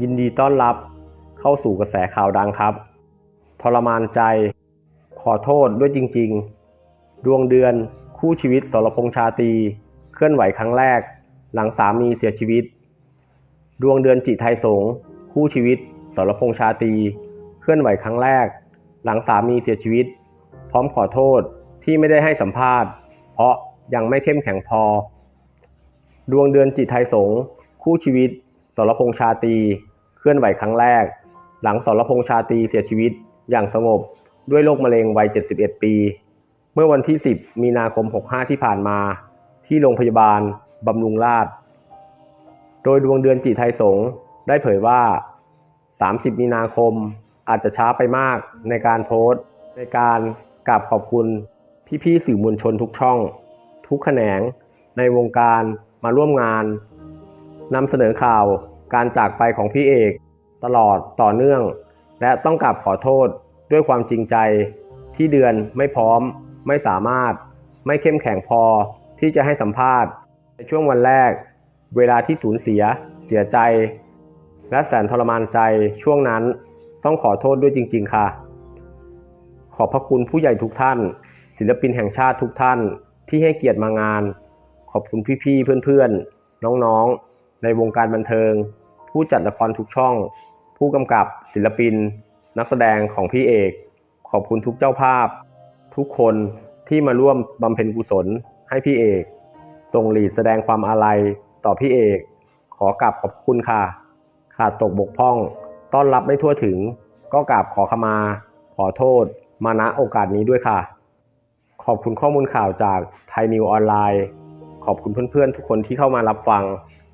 ยินดีต้อนรับเข้าสู่กระแสข่าวดังครับ ทรมานใจ ขอโทษด้วยจริง ๆ ดวงเดือนคู่ชีวิตสรพงษ์ชาตรีเคลื่อนไหวครั้งแรก หลังสามีเสียชีวิต ดวงเดือนจิตไทยสงคู่ชีวิตสรพงษ์ชาตรีเคลื่อนไหวครั้งแรก หลังสามีเสียชีวิต พร้อมขอโทษที่ไม่ได้ให้สัมภาษณ์ เพราะยังไม่เข้มแข็งพอ ดวงเดือนจิตไทยสงคู่ชีวิต สรพงษ์ชาตรีเคลื่อนไหวครั้งแรก หลังสรพงษ์ชาตรีเสียชีวิตอย่างสงบด้วยโรคมะเร็งวัย 71 ปี เมื่อวันที่ 10 มีนาคม 65 ที่ผ่านมา ที่โรงพยาบาลบำรุงราษฎร์โดยดวงเดือนจิตไทยสงได้เผยว่า 30 มีนาคมอาจจะช้าไปมากในการโพสต์ ในการกราบขอบคุณพี่ๆสื่อมวลชนทุกช่อง ทุกแขนงในวงการมาร่วมงาน นำเสนอข่าวการจากไปของพี่เอก ตลอดต่อเนื่อง และต้องกราบขอโทษด้วยความจริงใจ ที่เดือนไม่พร้อม ไม่สามารถ ไม่เข้มแข็งพอที่จะให้สัมภาษณ์ ในช่วงวันแรก เวลาที่สูญเสีย เสียใจ และแสนทรมานใจช่วงนั้นต้องขอโทษด้วยจริง ๆ ค่ะ ขอบพระคุณผู้ใหญ่ทุกท่าน ศิลปินแห่งชาติทุกท่านที่ให้เกียรติมางาน ขอบคุณพี่ๆเพื่อนๆ น้องๆ ในวงการบันเทิง ผู้จัดละครทุกช่อง ผู้กำกับศิลปิน นักแสดงของพี่เอก ขอบคุณทุกเจ้าภาพ ทุกคนที่มาร่วมบำเพ็ญกุศลให้พี่เอกส่งหลีดแสดงความอาลัยต่อพี่เอก ขอกราบขอบคุณค่ะ ขาดตกบกพร่อง ต้อนรับไม่ทั่วถึง ก็กราบขอขมา ขอโทษ มาณโอกาสนี้ด้วยค่ะ ขอบคุณข้อมูลข่าวจากไทยนิวออนไลน์ ขอบคุณเพื่อนๆ ทุกคนที่เข้ามารับฟัง